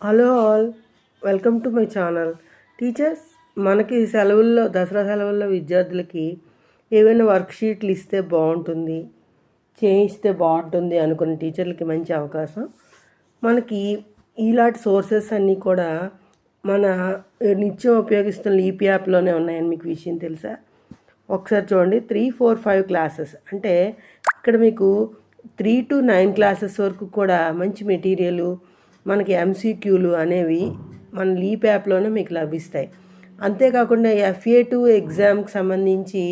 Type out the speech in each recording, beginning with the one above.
Hello all welcome to my channel. Teachers మనకి సెలవుల్లో దసరా సెలవుల్లో విద్యార్థులకి ఏవైనా వర్క్షీట్లు ఇస్తే బాగుంటుంది చేయిస్తే బాగుంటుంది అనుకున్న టీచర్లకి మంచి అవకాశం. మనకి ఇలాంటి సోర్సెస్ అన్నీ కూడా మన నిత్యం ఉపయోగిస్తున్న ఈపీ యాప్లోనే ఉన్నాయని మీకు విషయం తెలుసా? ఒకసారి చూడండి త్రీ ఫోర్ ఫైవ్ క్లాసెస్. అంటే ఇక్కడ మీకు త్రీ టు నైన్ క్లాసెస్ వరకు కూడా మంచి మెటీరియలు మనకి ఎంసీక్యూలు అనేవి మన లీప్ యాప్లోనే మీకు లభిస్తాయి. అంతేకాకుండా ఎఫ్ఏ టూ ఎగ్జామ్కి సంబంధించి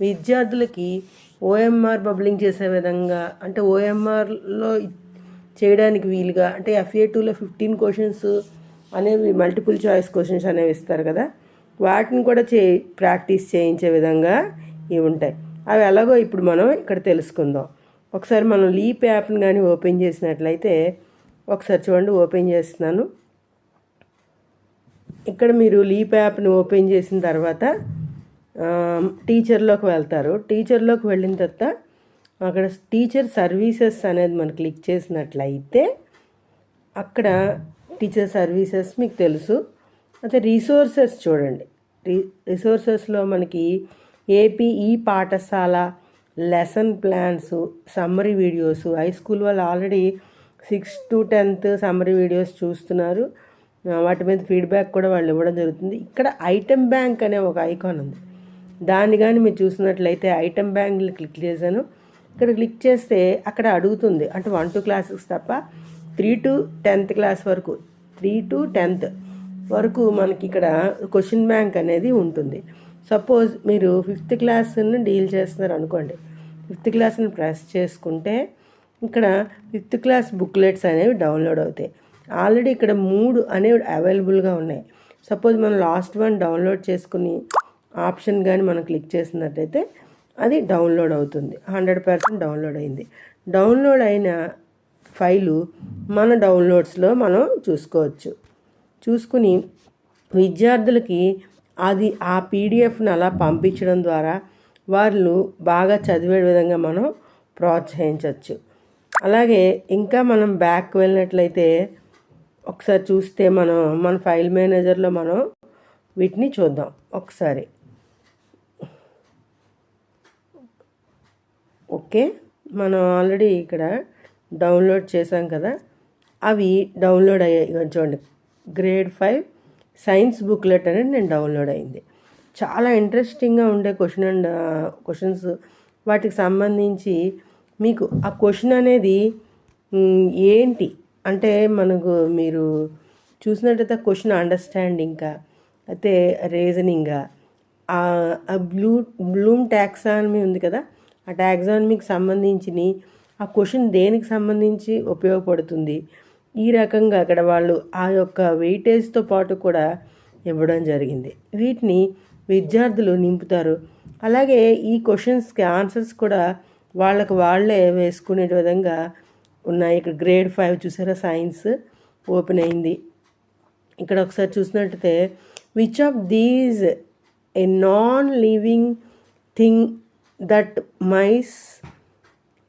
విద్యార్థులకి ఓఎంఆర్ పబ్లింగ్ చేసే విధంగా అంటే ఓఎంఆర్లో చేయడానికి వీలుగా అంటే ఎఫ్ఏ టూలో ఫిఫ్టీన్ క్వశ్చన్స్ అనేవి మల్టిపుల్ చాయిస్ క్వశ్చన్స్ అనేవి ఇస్తారు కదా వాటిని కూడా చే ప్రాక్టీస్ చేయించే విధంగా ఇవి ఉంటాయి. అవి ఎలాగో ఇప్పుడు మనం ఇక్కడ తెలుసుకుందాం. ఒకసారి మనం లీప్ యాప్ని కానీ ఓపెన్ చేసినట్లయితే ఒకసారి చూడండి ఓపెన్ చేస్తున్నాను. ఇక్కడ మీరు లీప్ యాప్ని ఓపెన్ చేసిన తర్వాత టీచర్లోకి వెళ్తారు. టీచర్లోకి వెళ్ళిన తర్వాత అక్కడ టీచర్ సర్వీసెస్ అనేది మనం క్లిక్ చేసినట్లయితే అక్కడ టీచర్ సర్వీసెస్ మీకు తెలుసు. అయితే రిసోర్సెస్ చూడండి. రి రిసోర్సెస్లో మనకి APE Pathashala lesson plans summary videos high school వాళ్ళు already six to tenth summary videos చూస్తున్నారు. వాటి మీద ఫీడ్బ్యాక్ కూడా వాళ్ళు ఇవ్వడం జరుగుతుంది. ఇక్కడ ఐటెం బ్యాంక్ అనే ఒక ఐకాన్ ఉంది. దాన్ని కానీ మీరు చూసినట్లయితే ఐటెం బ్యాంక్ని క్లిక్ చేశాను. ఇక్కడ క్లిక్ చేస్తే అక్కడ అడుగుతుంది. అంటే వన్ టూ క్లాసెస్ తప్ప త్రీ టు టెన్త్ క్లాస్ వరకు త్రీ టు టెన్త్ వరకు మనకి ఇక్కడ క్వశ్చన్ బ్యాంక్ అనేది ఉంటుంది. సపోజ్ మీరు ఫిఫ్త్ క్లాస్ని డీల్ చేస్తున్నారు అనుకోండి. ఫిఫ్త్ క్లాస్ని ప్రెస్ చేసుకుంటే ఇక్కడ ఫిఫ్త్ క్లాస్ బుక్లెట్స్ అనేవి డౌన్లోడ్ అవుతాయి. ఆల్రెడీ ఇక్కడ మూడు అనేవి అవైలబుల్గా ఉన్నాయి. సపోజ్ మనం లాస్ట్ వన్ డౌన్లోడ్ చేసుకుని ఆప్షన్ కానీ మనం క్లిక్ చేసినట్టయితే అది డౌన్లోడ్ అవుతుంది. హండ్రెడ్ పర్సెంట్ డౌన్లోడ్ అయింది. డౌన్లోడ్ అయిన ఫైలు మన డౌన్లోడ్స్లో మనం చూసుకోవచ్చు. చూసుకుని విద్యార్థులకి అది ఆ పీడిఎఫ్ను అలా పంపించడం ద్వారా వాళ్ళు బాగా చదివే విధంగా మనం ప్రోత్సహించవచ్చు అలాగే ఇంకా మనం బ్యాక్ వెళ్ళినట్లయితే ఒకసారి చూస్తే మనం మన ఫైల్ మేనేజర్లో మనం వీటిని చూద్దాం. ఒకసారి. ఓకే. మనం ఆల్రెడీ ఇక్కడ డౌన్లోడ్ చేసాం కదా. అవి డౌన్లోడ్ అయ్యాయి. చూడండి. గ్రేడ్ ఫైవ్ సైన్స్ బుక్లెట్ అనేది నేను డౌన్లోడ్ అయింది. చాలా ఇంట్రెస్టింగ్గా ఉండే క్వశ్చన్ అండ్ క్వశ్చన్స్ వాటికి సంబంధించి మీకు ఆ క్వశ్చన్ అనేది ఏంటి? అంటే మనకు మీరు చూసినట్టయితే క్వశ్చన్ అండర్స్టాండింగ్గా అయితే రీజనింగ్గా ఆ బ్లూ బ్లూమ్ ట్యాక్సానమీ ఉంది కదా ఆ ట్యాక్సానమీకి సంబంధించి ఆ క్వశ్చన్ దేనికి సంబంధించి ఉపయోగపడుతుంది? ఈ రకంగా అక్కడ వాళ్ళు ఆ యొక్క వెయిటేజ్తో పాటు కూడా ఇవ్వడం జరిగింది. వీటిని విద్యార్థులు నింపుతారు. అలాగే ఈ క్వశ్చన్స్కి ఆన్సర్స్ కూడా వాళ్ళకు వాళ్ళే వేసుకునే విధంగా ఉన్నాయి. ఇక్కడ గ్రేడ్ ఫైవ్ చూసారా? సైన్స్ ఓపెన్ అయింది. ఇక్కడ ఒకసారి చూసినట్టయితే which of these a non living thing that mice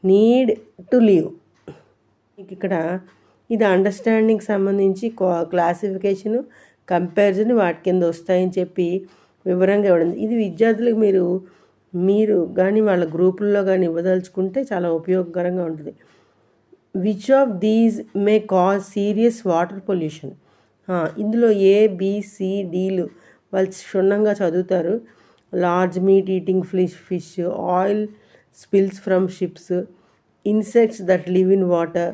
need to live ఇక్కడ ఇది అండర్స్టాండింగ్ సంబంధించి క్లాసిఫికేషను కంపారిజన్ వాటి కింద వస్తాయని చెప్పి వివరంగా ఇవ్వడం ఇది విద్యార్థులకు మీరు మీరు కానీ వాళ్ళ గ్రూపుల్లో కానీ ఇవ్వదలుచుకుంటే చాలా ఉపయోగకరంగా ఉంటుంది. Which of these may cause serious water pollution ఇందులో ఏ బీసీడీలు వాళ్ళు క్షుణ్ణంగా చదువుతారు. Large meat eating fish fish oil spills from ships insects that live in water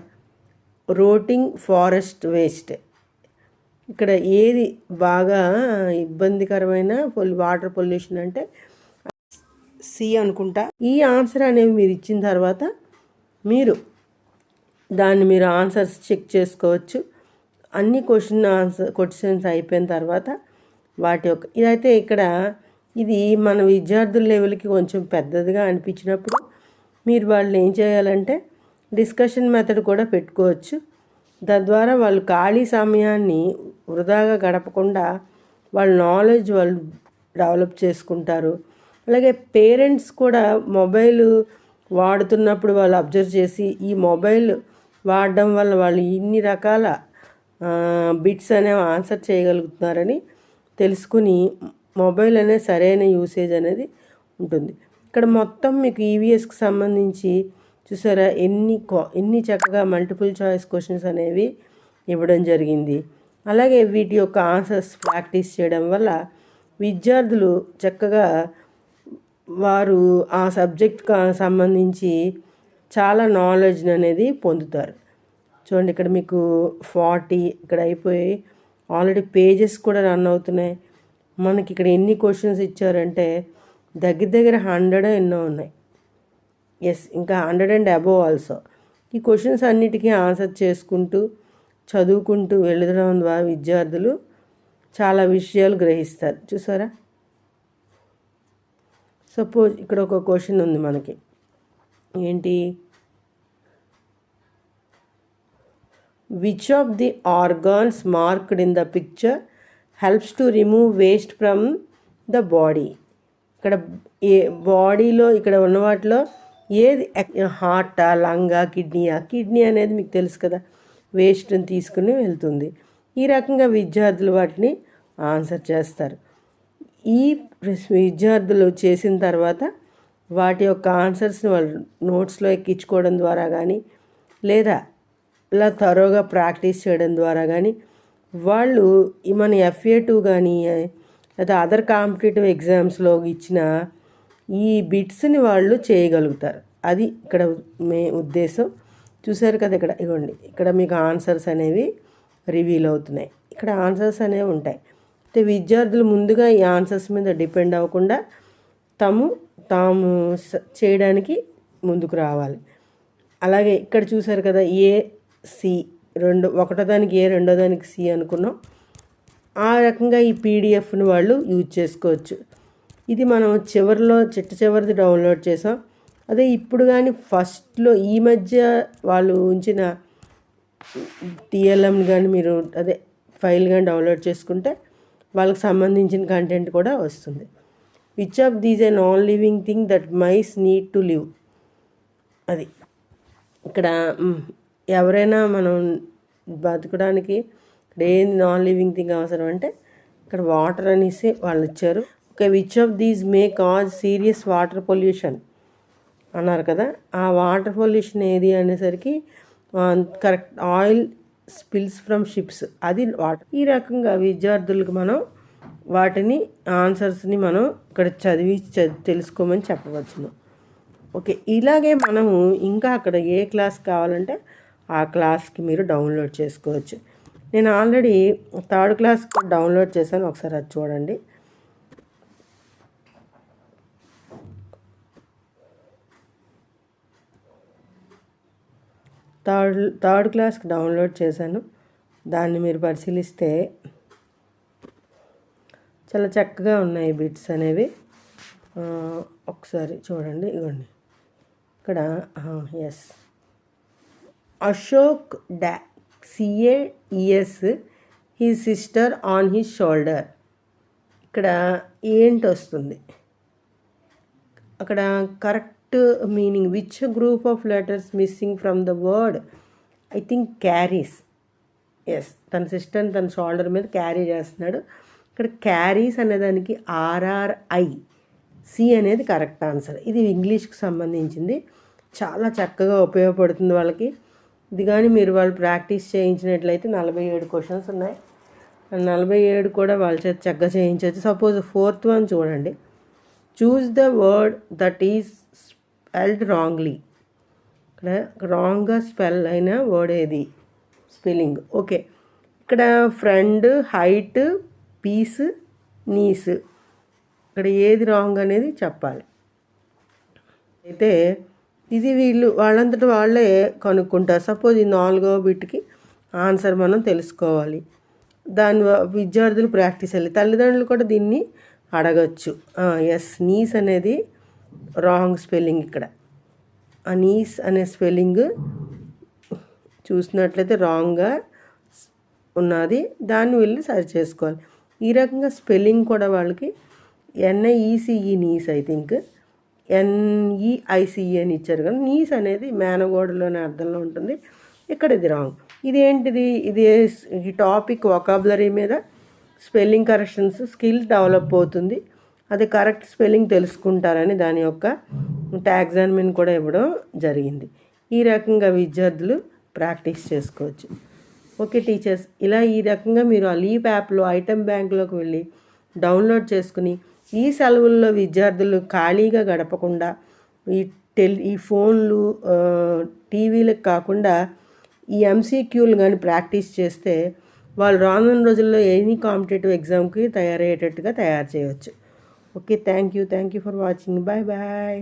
rotting forest waste ఇక్కడ ఏది బాగా ఇబ్బందికరమైన వాటర్ పొల్యూషన్ అంటే సి అనుకుంటా. ఈ ఆన్సర్ అనేవి మీరు ఇచ్చిన తర్వాత మీరు దాన్ని మీరు ఆన్సర్స్ చెక్ చేసుకోవచ్చు. అన్ని క్వశ్చన్ ఆన్సర్ క్వశ్చన్స్ అయిపోయిన తర్వాత వాటి యొక్క ఇదైతే ఇక్కడ ఇది మన విద్యార్థుల లెవెల్కి కొంచెం పెద్దదిగా అనిపించినప్పుడు మీరు వాళ్ళు ఏం చేయాలంటే డిస్కషన్ మెథడ్ కూడా పెట్టుకోవచ్చు. తద్వారా వాళ్ళు ఖాళీ సమయాన్ని వృధాగా గడపకుండా వాళ్ళ నాలెడ్జ్ వాళ్ళు డెవలప్ చేసుకుంటారు. అలాగే పేరెంట్స్ కూడా మొబైల్ వాడుతున్నప్పుడు వాళ్ళు అబ్జర్వ్ చేసి ఈ మొబైల్ వాడడం వల్ల వాళ్ళు ఇన్ని రకాల బిట్స్ అనేవి ఆన్సర్ చేయగలుగుతున్నారని తెలుసుకుని మొబైల్ అనేది సరైన యూసేజ్ అనేది ఉంటుంది. ఇక్కడ మొత్తం మీకు ఈవీఎస్కి సంబంధించి చూసారా ఎన్ని ఎన్ని చక్కగా మల్టిపుల్ చాయిస్ క్వశ్చన్స్ అనేవి ఇవ్వడం జరిగింది. అలాగే వీటి యొక్క ఆన్సర్స్ ప్రాక్టీస్ చేయడం వల్ల విద్యార్థులు చక్కగా వారు ఆ సబ్జెక్ట్కి సంబంధించి చాలా నాలెడ్జ్ అనేది పొందుతారు. చూడండి ఇక్కడ మీకు ఫార్టీ ఇక్కడ అయిపోయి ఆల్రెడీ పేజెస్ కూడా రన్ అవుతున్నాయి. మనకి ఇక్కడ ఎన్ని క్వశ్చన్స్ ఇచ్చారంటే దగ్గర దగ్గర హండ్రెడ్ ఎన్నో ఉన్నాయి. ఎస్ ఇంకా హండ్రెడ్ అండ్ అబోవ్ ఆల్సో ఈ క్వశ్చన్స్ అన్నిటికీ ఆన్సర్ చేసుకుంటూ చదువుకుంటూ వెళ్ళడం ద్వారా విద్యార్థులు చాలా విషయాలు గ్రహిస్తారు. చూసారా? సపోజ్ ఇక్కడ ఒక క్వశ్చన్ ఉంది మనకి. ఏంటి? Which of the organs marked in the picture helps to remove waste from the body ఇక్కడ ఏ బాడీలో ఇక్కడ ఉన్న వాటిలో ఏది హార్టా లంగా కిడ్నీయా కిడ్నీ అనేది మీకు తెలుసు కదా. వేస్ట్ని తీసుకుని వెళ్తుంది. ఈ రకంగా విద్యార్థులు వాటిని ఆన్సర్ చేస్తారు. ఈ విద్యార్థులు చేసిన తర్వాత వాటి యొక్క ఆన్సర్స్ని వాళ్ళు నోట్స్లో ఎక్కించుకోవడం ద్వారా కానీ లేదా ఇలా త్వరగా ప్రాక్టీస్ చేయడం ద్వారా కానీ వాళ్ళు మన ఎఫ్ఏ టూ కానీ లేదా అదర్ కాంపిటేటివ్ ఎగ్జామ్స్లో ఇచ్చిన ఈ బిట్స్ని వాళ్ళు చేయగలుగుతారు. అది ఇక్కడ మే ఉద్దేశం. చూసారు కదా ఇక్కడ ఇవ్వండి ఇక్కడ మీకు ఆన్సర్స్ అనేవి రివీల్ అవుతున్నాయి. ఇక్కడ ఆన్సర్స్ అనేవి ఉంటాయి. విద్యార్థులు ముందుగా ఈ ఆన్సర్స్ మీద డిపెండ్ అవ్వకుండా తాము తాము చేయడానికి ముందుకు రావాలి. అలాగే ఇక్కడ చూసారు కదా ఏ సి రెండు ఒకటో దానికి ఏ రెండో దానికి సి అనుకున్నాం. ఆ రకంగా ఈ పీడిఎఫ్ని వాళ్ళు యూజ్ చేసుకోవచ్చు. ఇది మనం చివరిలో చిట్ట చివరిది డౌన్లోడ్ చేసాం. అదే ఇప్పుడు కానీ ఫస్ట్లో ఈ మధ్య వాళ్ళు ఉంచిన టీఎల్ఎం కానీ మీరు అదే ఫైల్ కానీ డౌన్లోడ్ చేసుకుంటే వాళ్ళకి సంబంధించిన కంటెంట్ కూడా వస్తుంది. Which of these a non living thing that mice need to live అది. ఇక్కడ ఎవరైనా మనం బతకడానికి ఇక్కడ ఏం నాన్ లివింగ్ థింగ్ అవసరం అంటే ఇక్కడ వాటర్ అనేసి వాళ్ళు ఇచ్చారు. Okay which of these may cause serious water pollution అన్నారు కదా. ఆ వాటర్ పొల్యూషన్ ఏది అనేసరికి correct oil spills from ships. అది వాటర్ ఈ రకంగా విద్యార్థులకు మనం వాటిని ఆన్సర్స్ని మనం ఇక్కడ చదివి తెలుసుకోమని చెప్పవచ్చును. ఓకే ఇలాగే మనము ఇంకా అక్కడ ఏ క్లాస్ కావాలంటే ఆ క్లాస్కి మీరు డౌన్లోడ్ చేసుకోవచ్చు. నేను ఆల్రెడీ థర్డ్ క్లాస్ డౌన్లోడ్ చేశాను. ఒకసారి అది చూడండి. థర్డ్ థర్డ్ క్లాస్కి డౌన్లోడ్ చేశాను. దాన్ని మీరు పరిశీలిస్తే చాలా చక్కగా ఉన్నాయి బిట్స్ అనేవి. ఒకసారి చూడండి ఇవ్వండి ఇక్కడ ఎస్ అశోక్ డా CAES he sister on his shoulder ఇక్కడ ఏంటి వస్తుంది అక్కడ correct meaning which group of letters missing from the word I think carries yes తన సిస్టర్ని తన షోల్డర్ మీద క్యారీ చేస్తున్నాడు. ఇక్కడ క్యారీస్ అనేదానికి ఆర్ఆర్ఐ సి అనేది కరెక్ట్ ఆన్సర్ ఇది ఇంగ్లీష్కి సంబంధించింది. చాలా చక్కగా ఉపయోగపడుతుంది వాళ్ళకి. ఇది కానీ మీరు వాళ్ళు ప్రాక్టీస్ చేయించినట్లయితే నలభై ఏడు క్వశ్చన్స్ ఉన్నాయి. నలభై ఏడు కూడా వాళ్ళ చేత చక్కగా చేయించవచ్చు. సపోజ్ ఫోర్త్ వన్ చూడండి. Choose the word that is spelled wrongly ఇక్కడ రాంగ్గా స్పెల్ అయిన వర్డ్ ఏది? స్పెల్లింగ్ ఓకే ఇక్కడ ఫ్రెండ్ హైట్ పీస్ నీస్ ఇక్కడ ఏది రాంగ్ అనేది చెప్పాలి. అయితే ఇది వీళ్ళు వాళ్ళంతట వాళ్ళే కనుక్కుంటారు. సపోజ్ ఈ నాలుగవ బిట్కి ఆన్సర్ మనం తెలుసుకోవాలి. దాని విద్యార్థులు ప్రాక్టీస్ అయ్యి తల్లిదండ్రులు కూడా దీన్ని అడగచ్చు. ఎస్ నీస్ అనేది రాంగ్ స్పెల్లింగ్ ఇక్కడ. ఆ నీస్ అనే స్పెల్లింగ్ చూసినట్లయితే రాంగ్గా ఉన్నది. దాన్ని వెళ్ళి సరి చేసుకోవాలి. ఈ రకంగా స్పెల్లింగ్ కూడా వాళ్ళకి NIECE niece I think NEICE అని ఇచ్చారు కానీ నీస్ అనేది మేనగోడలోనే అర్థంలో ఉంటుంది. ఇక్కడ ఇది రాంగ్ ఇదేంటిది? ఇది ఈ టాపిక్ వొకాబులరీ మీద స్పెల్లింగ్ కరెక్షన్స్ స్కిల్ డెవలప్ అవుతుంది. అది కరెక్ట్ స్పెల్లింగ్ తెలుసుకుంటారని దాని యొక్క ట్యాగ్జామిన్ కూడా ఇవ్వడం జరిగింది. ఈ రకంగా విద్యార్థులు ప్రాక్టీస్ చేసుకోవచ్చు. ఓకే టీచర్స్ ఇలా ఈ రకంగా మీరు ఆ లీప్ యాప్లో ఐటెం బ్యాంక్లోకి వెళ్ళి డౌన్లోడ్ చేసుకుని ఈ సెలవుల్లో విద్యార్థులు ఖాళీగా గడపకుండా ఈ టెల్ ఈ ఫోన్లు టీవీలకు కాకుండా ఈ ఎంసీక్యూలు కానీ ప్రాక్టీస్ చేస్తే వాళ్ళు రానున్న రోజుల్లో ఎనీ కాంపిటేటివ్ ఎగ్జామ్కి తయారయ్యేటట్టుగా తయారు చేయవచ్చు okay thank you thank you for watching bye bye